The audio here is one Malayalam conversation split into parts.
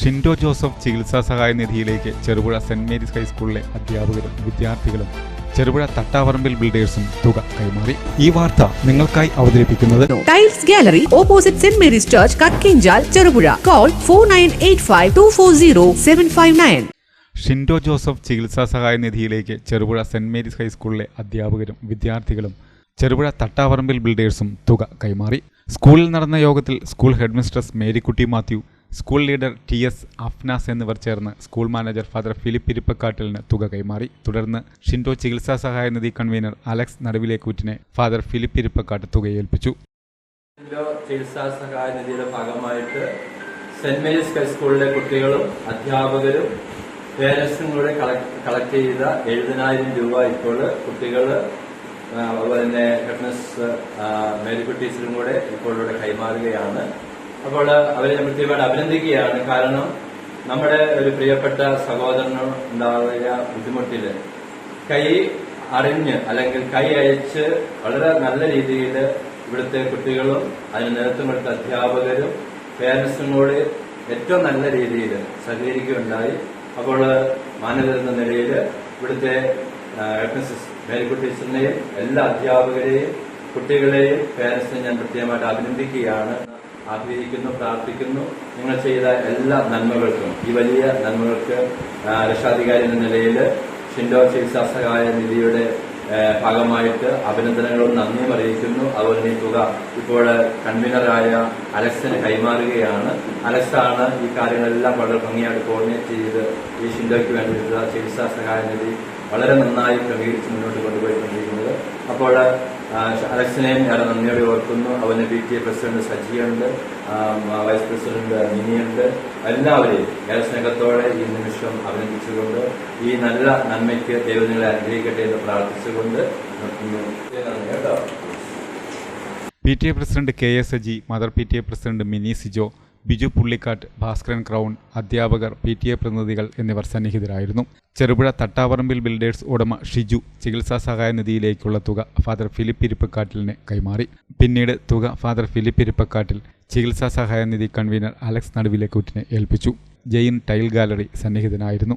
ഷിൻഡോ ജോസഫ് ചികിത്സാ സഹായ നിധിയിലേക്ക് ചെറുപുഴ സെന്റ് മേരീസ് ഹൈസ്കൂളിലെ അധ്യാപകരും വിദ്യാർത്ഥികളും ചെറുപുഴ തട്ടാവറമ്പിൽ ബിൽഡേഴ്സും തുക കൈമാറി. ഈ വാർത്ത നിങ്ങൾക്കായി അവതരിപ്പിക്കുന്നത് tiles gallery opposite Saint Mary's church Kakkinjal Cherupuzha. Call four nine eight five two four zero seven five nine. Shindo Joseph ചികിത്സാ സഹായ നിധിയിലേക്ക് ചെറുപുഴ സെന്റ് മേരീസ് ഹൈസ്കൂളിലെ അധ്യാപകരും വിദ്യാർത്ഥികളും ചെറുപുഴ തട്ടാവറമ്പിൽ ബിൽഡേഴ്സും തുക കൈമാറി. സ്കൂളിൽ നടന്ന യോഗത്തിൽ school headmistress Marykutty Mathew school leader T S Afnas എന്നിവർ ചേർന്ന് സ്കൂൾ മാനേജർ ഫാദർ ഫിലിപ്പ് ഇരിപ്പക്കാട്ടിലിന് തുക കൈമാറി. തുടർന്ന് ഷിൻഡോ ചികിത്സാ സഹായ നിധി കൺവീനർ അലക്സ് നടുവിലേക്കൂറ്റിനെ ഫാദർ ഫിലിപ്പ് ഇരിപ്പക്കാട്ട് തുക ഏൽപ്പിച്ചു ഇതിലോ ചികിത്സാ സഹായ നിധിയുടെ ഭാഗമായിട്ട് സെന്റ് മേരീസ് ഹൈസ്കൂളിലെ കുട്ടികളും അധ്യാപകരും പേരൻസും കൂടെ കളക്ട് ചെയ്ത എഴുപതിനായിരം രൂപ ഇപ്പോൾ കുട്ടികൾ അതുപോലെ തന്നെ ഹെഡ്നസ് മേരിക്കുട്ടി കൂടെ ഇപ്പോൾ ഇവിടെ കൈമാറുകയാണ്. അപ്പോൾ അവരെ നമ്മൾ പ്രത്യേകമായിട്ട് അഭിനന്ദിക്കുകയാണ്. കാരണം നമ്മുടെ ഒരു പ്രിയപ്പെട്ട സഹോദരന് ഉണ്ടാകുക ബുദ്ധിമുട്ടിൽ. കൈ അറിഞ്ഞ് അല്ലെങ്കിൽ കൈ അയച്ച് വളരെ നല്ല രീതിയിൽ ഇവിടുത്തെ കുട്ടികളും അതിന് നേതൃത്വം കൊടുത്ത അധ്യാപകരും പേരൻസും കൂടി ഏറ്റവും നല്ല രീതിയിൽ സഹകരിക്കുകയുണ്ടായി. അപ്പോൾ മാനവരെന്ന നിലയിൽ ഇവിടുത്തെ മേരിക്കുട്ടി ടീച്ചറിനെയും എല്ലാ അധ്യാപകരെയും കുട്ടികളെയും പേരൻസിനെയും ഞാൻ പ്രത്യേകമായിട്ട് അഭിനന്ദിക്കുകയാണ്. ആഗ്രഹിക്കുന്നു പ്രാർത്ഥിക്കുന്നു. നിങ്ങൾ ചെയ്ത എല്ലാ നന്മകൾക്കും ഈ വലിയ നന്മകൾക്ക് രക്ഷാധികാരി എന്ന നിലയിൽ ഷിൻഡോ ചികിത്സാ സഹായ നിധിയുടെ ഭാഗമായിട്ട് അഭിനന്ദനങ്ങളും നന്ദിയും അറിയിക്കുന്നു. അതുപോലെ ഈ തുക ഇപ്പോൾ കൺവീനറായ അലക്സിന് കൈമാറുകയാണ്. അലക്സാണ് ഈ കാര്യങ്ങളെല്ലാം വളരെ ഭംഗിയായിട്ട് കോർഡിനേറ്റ് ചെയ്ത് ഈ ഷിൻഡോയ്ക്ക് വേണ്ടിയിട്ടുള്ള ചികിത്സാ സഹായ നിധി വളരെ നന്നായി ക്രമീകരിച്ച് മുന്നോട്ട് കൊണ്ടുപോയിക്കൊണ്ടിരിക്കുന്നത്. അപ്പോൾ അലക്സിനെയും ഞാൻ നന്ദിയോടെ ഓർക്കുന്നു. അവന് പി ടി എ പ്രസിഡന്റ് സജിയുണ്ട് വൈസ് പ്രസിഡന്റ് മിനിയുണ്ട്. എല്ലാവരെയും ഏറെ സ്നേഹത്തോടെ ഈ നിമിഷം അഭിനന്ദിച്ചുകൊണ്ട് ഈ നല്ല നന്മയ്ക്ക് ദൈവങ്ങളെ അനുഗ്രഹിക്കട്ടെ എന്ന് പ്രാർത്ഥിച്ചുകൊണ്ട് കേട്ടോ. P T A president K S Saji mother P T A president Mini Sijo Biju Pullikkatt Bhaskaran crown അധ്യാപകർ പി ടി എ പ്രതിനിധികൾ എന്നിവർ സന്നിഹിതരായിരുന്നു. ചെറുപുഴ തട്ടാവറമ്പിൽ ബിൽഡേഴ്സ് ഉടമ ഷിജു ചികിത്സാ സഹായ നിധിയിലേക്കുള്ള തുക ഫാദർ ഫിലിപ്പ് ഇരിപ്പക്കാട്ടിലിന് കൈമാറി. പിന്നീട് തുക ഫാദർ ഫിലിപ്പ് ഇരിപ്പക്കാട്ടിൽ ചികിത്സാ സഹായ നിധി കൺവീനർ അലക്സ് നടുവിലേക്കൂറ്റിനെ ഏൽപ്പിച്ചു. Jain tile gallery സന്നിഹിതനായിരുന്നു.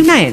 nine